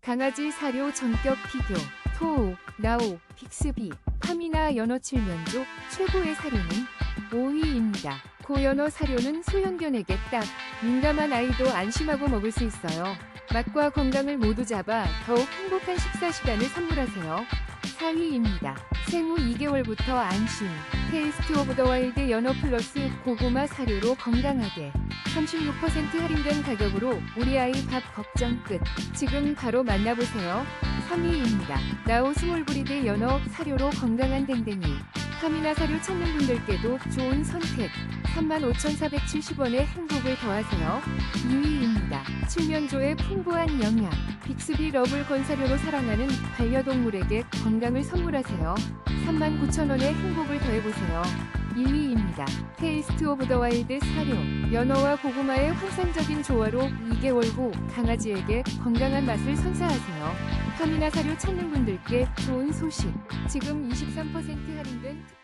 강아지 사료 전격 비교, 토오, 나오, 빅스비, 파미나 연어 칠면조 최고의 사료는 5위입니다. 고연어 사료는 소형견에게 딱 민감한 아이도 안심하고 먹을 수 있어요. 맛과 건강을 모두 잡아 더욱 행복한 식사 시간을 선물하세요. 4위입니다. 생후 2개월부터 안심. 테이스트 오브 더 와일드 연어 플러스 고구마 사료로 건강하게. 36% 할인된 가격으로 우리 아이 밥 걱정 끝. 지금 바로 만나보세요. 3위입니다. 나우 스몰 브리드 연어 사료로 건강한 댕댕이. 파미나 사료 찾는 분들께도 좋은 선택. 35,470원의 행복을 더하세요. 2위입니다. 칠면조의 풍부한 영양. 빅스비 러블 건사료로 사랑하는 반려동물에게 건강을 선물하세요. 39,000원의 행복을 더해보세요. 1위입니다. 테이스트 오브 더 와일드 사료. 연어와 고구마의 환상적인 조화로 2개월 후 강아지에게 건강한 맛을 선사하세요. 파미나 사료 찾는 분들께 좋은 소식. 지금 23% 할인된